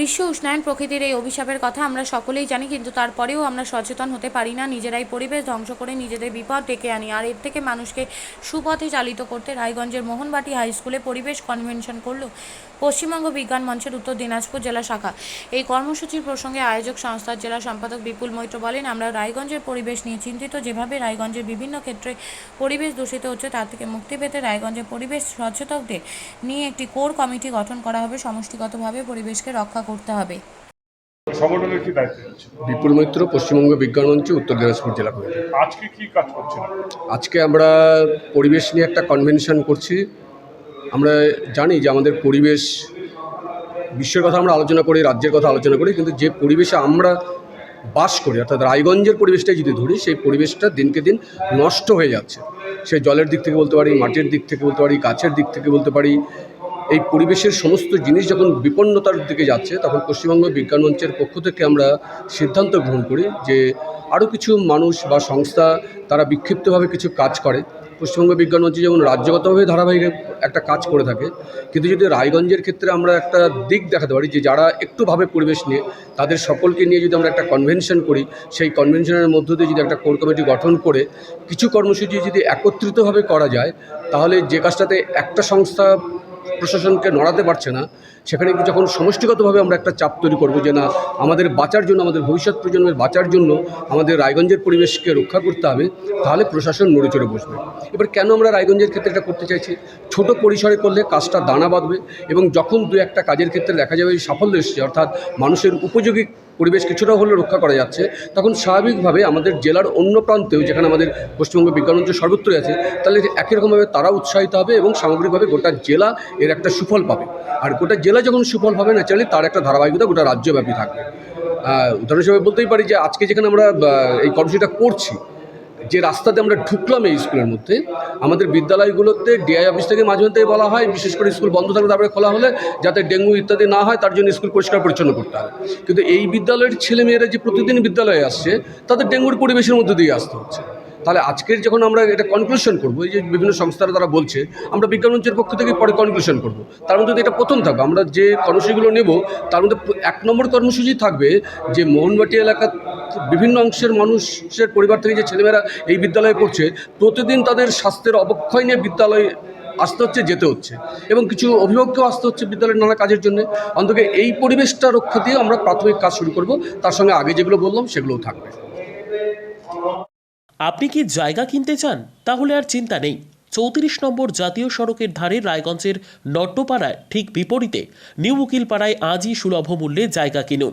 বিশ্ব উষ্ণায়ন প্রকৃতির এই অভিশাপের কথা আমরা সকলেই জানি, কিন্তু তারপরেও আমরা সচেতন হতে পারি না। নিজেরাই পরিবেশ ধ্বংস করে নিজেদের বিপদ ডেকে আনি। আর এর থেকে মানুষকে সুপথে চালিত করতে রায়গঞ্জের মোহনবাটি হাই স্কুলে পরিবেশ কনভেনশন করল পশ্চিমবঙ্গ বিজ্ঞান মঞ্চের উত্তর দিনাজপুর জেলা শাখা। এই কর্মসূচির প্রসঙ্গে আয়োজক সংস্থার জেলা সম্পাদক বিপুল মৈত্র বলেন, আমরা রায়গঞ্জের পরিবেশ নিয়ে চিন্তিত। যেভাবে রায়গঞ্জের বিভিন্ন ক্ষেত্রে পরিবেশ দূষিত হচ্ছে, তার থেকে মুক্তি পেতে রায়গঞ্জের পরিবেশ সচেতকদের নিয়ে একটি কোর কমিটি গঠন করা হবে। সমষ্টিগতভাবে পরিবেশকে রক্ষা করতে হবে। সংগঠনের কি দায়িত্ব? বিপুল মৈত্র পশ্চিমবঙ্গ বিজ্ঞান মঞ্চ উত্তর দিনাজপুর জেলা কমিটি। আজকে কি কাজ করছেন? আজকে আমরা পরিবেশ নিয়ে একটা কনভেনশন করছি। আমরা জানি যে আমাদের পরিবেশ বিশ্বের কথা আমরা আলোচনা করি রাজ্যের কথা আলোচনা করি কিন্তু যে পরিবেশে আমরা বাস করি অর্থাৎ রায়গঞ্জের পরিবেশটাই যদি ধরি সেই পরিবেশটা দিনকে দিন নষ্ট হয়ে যাচ্ছে। সে জলের দিক থেকে বলতে পারি মাটির দিক থেকে বলতে পারি গাছের দিক থেকে বলতে পারি এই পরিবেশের সমস্ত জিনিস যখন বিপন্নতার দিকে যাচ্ছে, তখন পশ্চিমবঙ্গ বিজ্ঞান মঞ্চের পক্ষ থেকে আমরা সিদ্ধান্ত গ্রহণ করি যে আরও কিছু মানুষ বা সংস্থা তারা বিক্ষিপ্তভাবে কিছু কাজ করে। পশ্চিমবঙ্গ বিজ্ঞান মঞ্চ যেমন রাজ্যগতভাবে ধারাবাহিক একটা কাজ করে থাকে, কিন্তু যদি রায়গঞ্জের ক্ষেত্রে আমরা একটা দিক দেখাতে পারি যে যারা একটু ভাবে পরিবেশ নিয়ে, তাদের সকলকে নিয়ে যদি আমরা একটা কনভেনশন করি, সেই কনভেনশনের মধ্য দিয়ে যদি একটা কোর কমিটি গঠন করে, কিছু কর্মসূচি যদি একত্রিতভাবে করা যায়, তাহলে যে কাজটাতে একটা সংস্থা প্রশাসনকে নড়াতে পারছে না, সেখানে যখন সমষ্টিগতভাবে আমরা একটা চাপ তৈরি করব যে না, আমাদের বাঁচার জন্য, আমাদের ভবিষ্যৎ প্রজন্মের বাঁচার জন্য আমাদের রায়গঞ্জের পরিবেশকে রক্ষা করতে হবে, তাহলে প্রশাসন নড়ে চড়ে বসবে। এবার কেন আমরা রায়গঞ্জের ক্ষেত্রে এটা করতে চাইছি? ছোট পরিসরে করলে কাজটা দানা বাঁধবে এবং যখন দু একটা কাজের ক্ষেত্রে দেখা যাবে সাফল্য এসছে, অর্থাৎ মানুষের উপযোগী পরিবেশ কিছুটা হলে রক্ষা করা যাচ্ছে, তখন স্বাভাবিকভাবে আমাদের জেলার অন্য প্রান্তেও যেখানে আমাদের পশ্চিমবঙ্গ বিজ্ঞান মঞ্চ সর্বত্রই আছে, তাহলে একই রকমভাবে তারা উৎসাহিত হবে এবং সামগ্রিকভাবে গোটা জেলা এর একটা সুফল পাবে। আর গোটা জেলা যখন সুফল পাবে ন্যাচারালি তার একটা ধারাবাহিকতা গোটা রাজ্যব্যাপী থাকবে। উদাহরণ হিসেবে বলতেই পারি যে আজকে যেখানে আমরা এই কর্মসূচিটা করছি যে রাস্তাতে আমরা ঢুকলাম এই স্কুলের মধ্যে, আমাদের বিদ্যালয়গুলোতে ডিআই অফিস থেকে মাঝে মধ্যেই বলা হয়, বিশেষ করে স্কুল বন্ধ থাকলে তারপরে খোলা হলে যাতে ডেঙ্গু ইত্যাদি না হয়, তার জন্য স্কুল পরিষ্কার পরিচ্ছন্ন করতে হয়। কিন্তু এই বিদ্যালয়ের ছেলেমেয়েরা যে প্রতিদিন বিদ্যালয়ে আসছে, তাদের ডেঙ্গুর পরিবেশের মধ্যে দিয়ে আসতে হচ্ছে। তাহলে আজকের যখন আমরা এটা কনক্লুশন করব, এই যে বিভিন্ন সংস্থারা তারা বলছে, আমরা বিজ্ঞান মঞ্চের পক্ষ থেকে পরে কনক্লুশন করব। তার মধ্যে এটা প্রথম থাকবে আমরা যে কর্মসূচিগুলো নেব, তার মধ্যে এক নম্বর কর্মসূচি থাকবে যে মোহনবাটি এলাকার বিভিন্ন অংশের মানুষের পরিবার থেকে যে ছেলেমেয়েরা এই বিদ্যালয়ে পড়ছে, প্রতিদিন তাদের স্বাস্থ্যের অবক্ষয় নিয়ে বিদ্যালয়ে আসতে হচ্ছে, যেতে হচ্ছে। এবং কিছু অভিভাবককেও আসতে হচ্ছে বিদ্যালয়ের নানা কাজের জন্য। অন্তত এই পরিবেশটা রক্ষা দিয়ে আমরা প্রাথমিক কাজ শুরু করব। তার সঙ্গে আগে যেগুলো বললাম, সেগুলোও থাকবে। আপনি কি জায়গা কিনতে চান? তাহলে আর চিন্তা নেই। চৌত্রিশ নম্বর জাতীয় সড়কের ধারে রায়গঞ্জের নট্টপাড়ায় ঠিক বিপরীতে নিউ উকিলপাড়ায় আজই সুলভ মূল্যে জায়গা কিনুন।